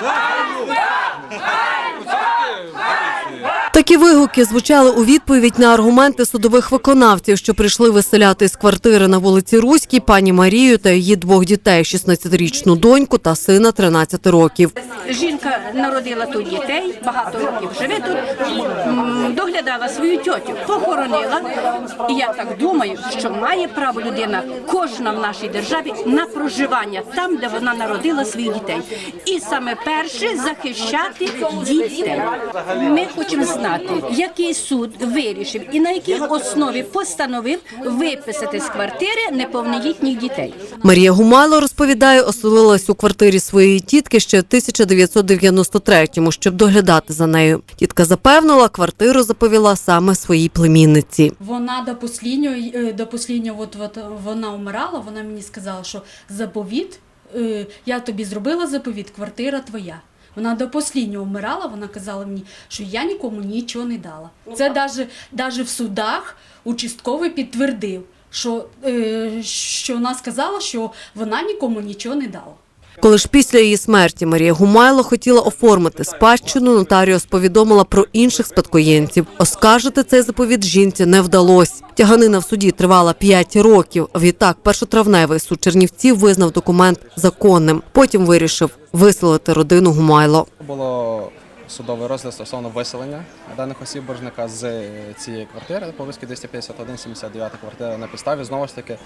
야! Такі вигуки звучали у відповідь на аргументи судових виконавців, що прийшли виселяти з квартири на вулиці Руській пані Марію та її двох дітей: – 16-річну доньку та сина 13 років. Жінка народила тут дітей, багато років живе тут, доглядала свою тьотю, похоронила. І я так думаю, що має право людина, кожна в нашій державі, на проживання там, де вона народила своїх дітей. І саме перше захищати дітей. Ми хочемо знати, який суд вирішив і на якій основі постановив виписати з квартири неповнолітніх дітей. Марія Гумайло розповідає, оселилась у квартирі своєї тітки ще в 1993-му, щоб доглядати за нею. Тітка запевнила, квартиру заповіла саме своїй племінниці. Вона до посліднього, е, до посліднього от, от вона вмирала, вона мені сказала, що заповіт, е, я тобі зробила заповіт, квартира твоя. Вона до останнього вмирала, вона казала мені, що я нікому нічого не дала. Це навіть, навіть в судах участковий підтвердив, що, е, що вона сказала, що вона нікому нічого не дала. Коли ж після її смерті Марія Гумайло хотіла оформити спадщину, нотаріус повідомила про інших спадкоємців. Оскаржити цей заповіт жінці не вдалося. Тяганина в суді тривала 5 років. Відтак, першотравневий суд Чернівців визнав документ законним. Потім вирішив виселити родину Гумайло. Судовий розгляд стосовно виселення даних осіб боржника з цієї квартири по виски 251-79 квартира на підставі знову ж таки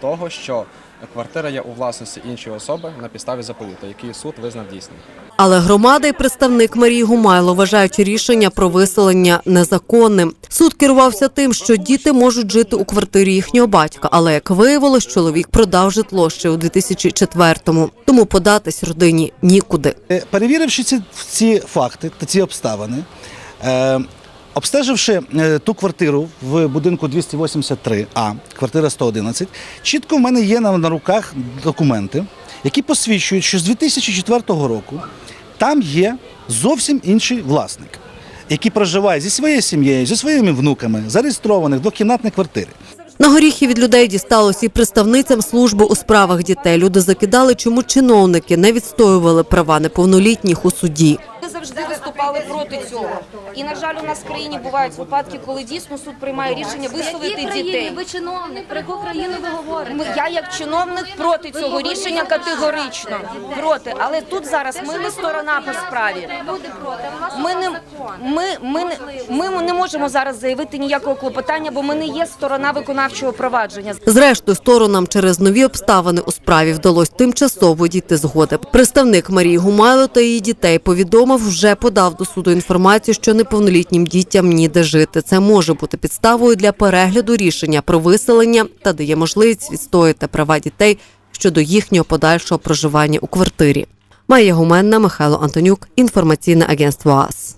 того, що квартира є у власності іншої особи на підставі заповіту, який суд визнав дійсним. Але громада і представник Марії Гумайло вважають рішення про виселення незаконним. Суд керувався тим, що діти можуть жити у квартирі їхнього батька, але як виявилось, чоловік продав житло ще у 2004-му. Тому податись родині нікуди. Е, Перевіривши ці, ці факти та ці обставини, е, обстеживши е, ту квартиру в будинку 283А, квартира 111, чітко в мене є на, на руках документи, які посвідчують, що з 2004 року там є зовсім інший власник, який проживає зі своєю сім'єю, зі своїми внуками, зареєстрованих в двокімнатній квартирі. На горіхи від людей дісталось і представницям служби у справах дітей. Люди закидали, чому чиновники не відстоювали права неповнолітніх у суді. Ми завжди виступали проти цього. І на жаль, у нас в країні бувають випадки, коли дійсно суд приймає рішення виселити дітей. Ви чиновник, про яку країну ви говорите? Я як чиновник проти цього рішення категорично проти. Але тут зараз ми не сторона по справі. Ми не закон. ми, ми, ми не можемо зараз заявити ніякого клопотання, бо ми не є сторона виконавчого провадження. Зрештою, сторонам через нові обставини у справі вдалося тимчасово дійти згоди. Представник Марії Гумайло та її дітей повідомив, вже подав до суду інформацію, що неповнолітнім дітям ніде жити. Це може бути підставою для перегляду рішення про виселення та дає можливість відстояти права дітей щодо їхнього подальшого проживання у квартирі. Майя Гуменна, Михайло Антонюк, інформаційне агентство АС.